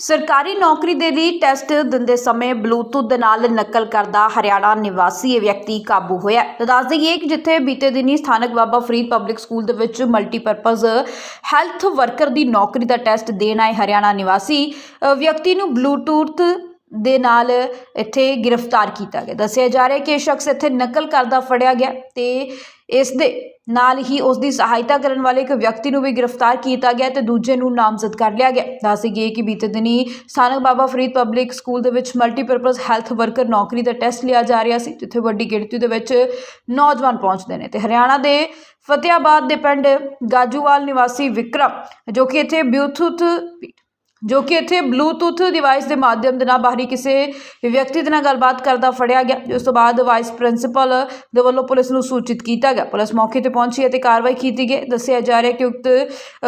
ਸਰਕਾਰੀ ਨੌਕਰੀ ਦੇ ਲਈ ਟੈਸਟ ਦਿੰਦੇ ਸਮੇਂ ਬਲੂਟੁੱਥ ਦੇ ਨਾਲ ਨਕਲ ਕਰਦਾ ਹਰਿਆਣਾ ਨਿਵਾਸੀ ਇਹ ਵਿਅਕਤੀ ਕਾਬੂ ਹੋਇਆ ਤਾਂ ਦੱਸ ਦਈਏ ਕਿ ਜਿੱਥੇ ਬੀਤੇ ਦਿਨੀ ਸਥਾਨਕ ਬਾਬਾ ਫਰੀਦ ਪਬਲਿਕ ਸਕੂਲ ਦੇ ਵਿੱਚ ਮਲਟੀਪਰਪਸ ਹੈਲਥ ਵਰਕਰ ਦੀ ਨੌਕਰੀ ਦਾ ਟੈਸਟ ਦੇਣ ਆਏ ਹਰਿਆਣਾ ਨਿਵਾਸੀ ਵਿਅਕਤੀ ਨੂੰ ਬਲੂਟੁੱਥ ਦੇ ਨਾਲ ਇੱਥੇ ਗ੍ਰਿਫਤਾਰ ਕੀਤਾ ਗਿਆ। ਦੱਸਿਆ ਜਾ ਰਿਹਾ ਕਿ ਇਹ ਸ਼ਖਸ ਇੱਥੇ ਨਕਲ ਕਰਦਾ ਫੜਿਆ ਗਿਆ ਤੇ ਇਸ ਦੇ ਨਾਲ ਹੀ ਉਸ ਦੀ ਸਹਾਇਤਾ ਕਰਨ ਵਾਲੇ ਇੱਕ ਵਿਅਕਤੀ ਨੂੰ ਵੀ ਗ੍ਰਿਫਤਾਰ ਕੀਤਾ ਗਿਆ ਤੇ ਦੂਜੇ ਨੂੰ ਨਾਮਜ਼ਦ ਕਰ ਲਿਆ ਗਿਆ। ਦੱਸ ਦਈਏ ਕਿ ਬੀਤੇ ਦਿਨੀ ਸਥਾਨਕ ਬਾਬਾ ਫਰੀਦ ਪਬਲਿਕ ਸਕੂਲ ਦੇ ਵਿੱਚ ਮਲਟੀਪਰਪਸ ਹੈਲਥ ਵਰਕਰ ਨੌਕਰੀ ਦਾ ਟੈਸਟ ਲਿਆ ਜਾ ਰਿਹਾ ਸੀ, ਜਿੱਥੇ ਵੱਡੀ ਗਿਣਤੀ ਦੇ ਵਿੱਚ ਨੌਜਵਾਨ ਪਹੁੰਚਦੇ ਨੇ ਤੇ ਹਰਿਆਣਾ ਦੇ ਫਤਿਆਬਾਦ ਦੇ ਪਿੰਡ ਗਾਜੂਵਾਲ ਨਿਵਾਸੀ ਵਿਕਰਮ, ਜੋ ਕਿ ਇੱਥੇ ਬਲੂਟੁੱਥ ਜੋ ਕਿ ਇੱਥੇ ਬਲੂਟੁੱਥ ਡਿਵਾਈਸ ਦੇ ਮਾਧਿਅਮ ਦੇ ਨਾਲ ਬਾਹਰੀ ਕਿਸੇ ਵਿਅਕਤੀ ਦੇ ਨਾਲ ਗੱਲਬਾਤ ਕਰਦਾ ਫੜਿਆ ਗਿਆ। ਜਿਸ ਤੋਂ ਬਾਅਦ ਵਾਈਸ ਪ੍ਰਿੰਸੀਪਲ ਦੇ ਵੱਲੋਂ ਪੁਲਿਸ ਨੂੰ ਸੂਚਿਤ ਕੀਤਾ ਗਿਆ। ਪੁਲਿਸ ਮੌਕੇ ਤੇ ਪਹੁੰਚੀ ਅਤੇ ਕਾਰਵਾਈ ਕੀਤੀ ਗਈ। ਦੱਸਿਆ ਜਾ ਰਿਹਾ ਕਿ ਉਕਤ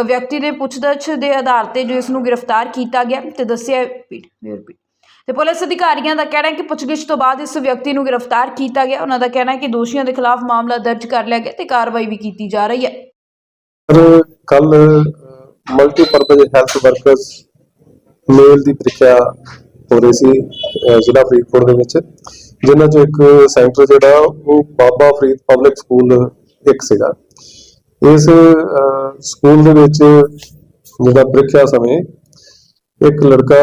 ਵਿਅਕਤੀ ਦੇ ਪੁੱਛਗਿੱਛ ਦੇ ਆਧਾਰ ਤੇ ਜੋ ਇਸ ਨੂੰ ਗ੍ਰਿਫਤਾਰ ਕੀਤਾ ਗਿਆ ਤੇ ਦੱਸਿਆ ਤੇ ਪੁਲਿਸ ਅਧਿਕਾਰੀਆਂ ਦਾ ਕਹਿਣਾ ਹੈ ਕਿ ਪੁੱਛਗਿੱਛ ਤੋਂ ਬਾਅਦ ਇਸ ਵਿਅਕਤੀ ਨੂੰ ਗ੍ਰਿਫਤਾਰ ਕੀਤਾ ਗਿਆ। ਉਹਨਾਂ ਦਾ ਕਹਿਣਾ ਹੈ ਕਿ ਦੋਸ਼ੀਆਂ ਦੇ ਖਿਲਾਫ ਮਾਮਲਾ ਦਰਜ ਕਰ ਲਿਆ ਗਿਆ ਤੇ ਕਾਰਵਾਈ ਵੀ ਕੀਤੀ ਜਾ ਰਹੀ ਹੈ। ਕੱਲ ਮਲਟੀਪਰਪਸ ਹੈਲਥ ਵਰਕਰਸ ਮੇਲ ਦੀ ਪ੍ਰੀਖਿਆ ਹੋ ਰਹੀ ਸੀ ਜ਼ਿਲ੍ਹਾ ਫਰੀਦਕੋਟ ਦੇ ਵਿੱਚ, ਜਿਨ੍ਹਾਂ ਚੋਂ ਇੱਕ ਸੈਂਟਰ ਜਿਹੜਾ, ਉਹ ਬਾਬਾ ਫਰੀਦ ਪਬਲਿਕ ਸਕੂਲ ਇੱਕ ਸੀਗਾ। ਇਸ ਸਕੂਲ ਦੇ ਵਿੱਚ ਜਿਹੜਾ ਪ੍ਰੀਖਿਆ ਸਮੇਂ ਇੱਕ ਲੜਕਾ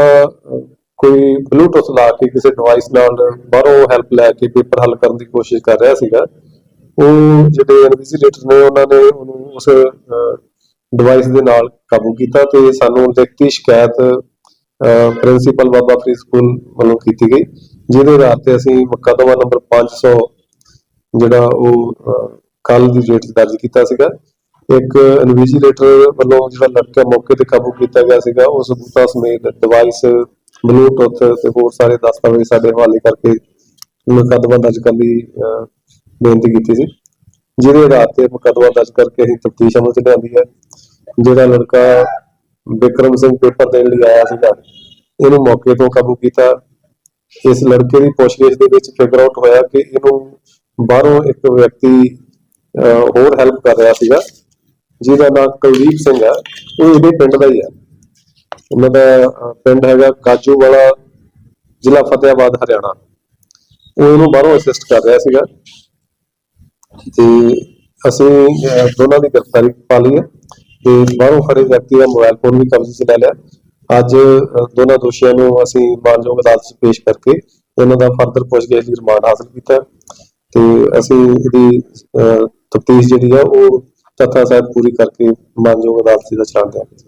ਕੋਈ ਬਲੂਟੁੱਥ ਲਾ ਕੇ ਕਿਸੇ ਡਿਵਾਈਸ ਨਾਲ ਬਾਹਰੋਂ ਹੈਲਪ ਲੈ ਕੇ ਪੇਪਰ ਹੱਲ ਕਰਨ ਦੀ ਕੋਸ਼ਿਸ਼ ਕਰ ਰਿਹਾ ਸੀਗਾ। ਉਹ ਜਿਹੜੇ ਇਨਵਿਜੀਲੇਟਰ ਨੇ, ਉਹਨਾਂ ਨੇ ਉਹਨੂੰ ਉਸ ਡਿਵਾਈਸ ਦੇ ਨਾਲ ਕਾਬੂ ਕੀਤਾ ਤੇ ਸਾਨੂੰ ਲਿਖਤੀ ਸ਼ਿਕਾਇਤ ਪ੍ਰਿੰਸੀਪਲ ਬਾਬਾ ਫਰੀਦ ਸਕੂਲ ਵੱਲੋਂ ਕੀਤੀ ਗਈ, ਜਿਹਦੇ ਆਧਾਰ ਤੇ ਅਸੀਂ ਮੁਕੱਦਮਾ ਨੰਬਰ 500 ਜਿਹੜਾ ਉਹ ਕੱਲ ਦੀ ਡੇਟ ਦਰਜ ਕੀਤਾ ਸੀਗਾ। ਇੱਕ ਇਨਵਿਜੀਲੇਟਰ ਵੱਲੋਂ ਜਿਹੜਾ ਲੜਕਾ ਮੌਕੇ ਤੇ ਕਾਬੂ ਕੀਤਾ ਗਿਆ ਸੀਗਾ ਉਸ ਸਬੂਤਾਂ ਸਮੇਤ ਡਿਵਾਈਸ ਬਲੂਟੁੱਥ ਤੇ ਹੋਰ ਸਾਰੇ ਦਸਤਾਵੇਜ਼ ਸਾਡੇ ਹਵਾਲੇ ਕਰਕੇ ਮੁਕੱਦਮਾ ਦਰਜ ਕਰਨ ਦੀ ਬੇਨਤੀ ਕੀਤੀ ਸੀ। ਜਿਹਦੇ ਆਧਾਰ ਤੇ ਮੁਕੱਦਮਾ ਦਰਜ ਕਰਕੇ ਅਸੀਂ ਤਫਤੀਸ਼ ਅਮਲ ਚ ਲਿਆਂਦੀ ਹੈ। ਜਿਹੜਾ ਲੜਕਾ ਵਿਕਰਮ ਸਿੰਘ ਪੇਪਰ ਦੇਣ ਲਈ ਆਇਆ ਸੀਗਾ। ਇਹਨੂੰ ਮੌਕੇ ਤੋਂ ਕਾਬੂ ਕੀਤਾ। ਇਸ ਲੜਕੇ ਦੀ ਪੁੱਛਗਿੱਛ ਦੇ ਵਿੱਚ ਫਿਗਰ ਆਊਟ ਹੋਇਆ ਕਿ ਇਹਨੂੰ ਬਾਹਰੋਂ ਇੱਕ ਵਿਅਕਤੀ ਹੋਰ ਹੈਲਪ ਕਰ ਰਿਹਾ ਸੀਗਾ, ਜਿਹਦਾ ਨਾਮ ਕੁਲਦੀਪ ਸਿੰਘ ਆ। ਉਹ ਇਹਦੇ ਪਿੰਡ ਦਾ ਹੀ ਹੈ ਉਹਨਾਂ ਦਾ ਪਿੰਡ ਹੈਗਾ ਕਾਜੂ ਵਾਲਾ ਜ਼ਿਲ੍ਹਾ ਫਤਿਆਬਾਦ ਹਰਿਆਣਾ। ਉਹ ਇਹਨੂੰ ਬਾਹਰੋਂ ਅਸਿਸਟ ਕਰ ਰਿਹਾ ਸੀਗਾ। ਤੇ ਅਸੀਂ ਦੋਨਾਂ ਦੀ ਗ੍ਰਿਫਤਾਰੀ ਪਾ ਲਈ ਹੈ। ਤੇ ਬਾਹਰੋਂ ਫੜੇ ਵਿਅਕਤੀ ਦਾ ਮੋਬਾਈਲ ਫੋਨ ਵੀ ਕਬਜ਼ੇ 'ਚ ਲੈ ਲਿਆ। ਅੱਜ ਦੋਨਾਂ ਦੋਸ਼ੀਆਂ ਨੂੰ ਅਸੀਂ ਮਾਨਯੋਗ ਅਦਾਲਤ 'ਚ ਪੇਸ਼ ਕਰਕੇ ਇਹਨਾਂ ਦਾ ਫਰਦਰ ਪੁੱਛਗਿੱਛ ਦੀ ਰਿਮਾਂਡ ਹਾਸਲ ਕੀਤਾ। ਤੇ ਅਸੀਂ ਇਹਦੀ ਤਫਤੀਸ਼ ਜਿਹੜੀ ਆ, ਉਹ ਤੱਥਾਂ ਸਾਹਿਬ ਪੂਰੀ ਕਰਕੇ ਮਾਨਯੋਗ ਅਦਾਲਤ 'ਚ ਦਾ ਚਲਾਨ ਦਿਆਂਗੇ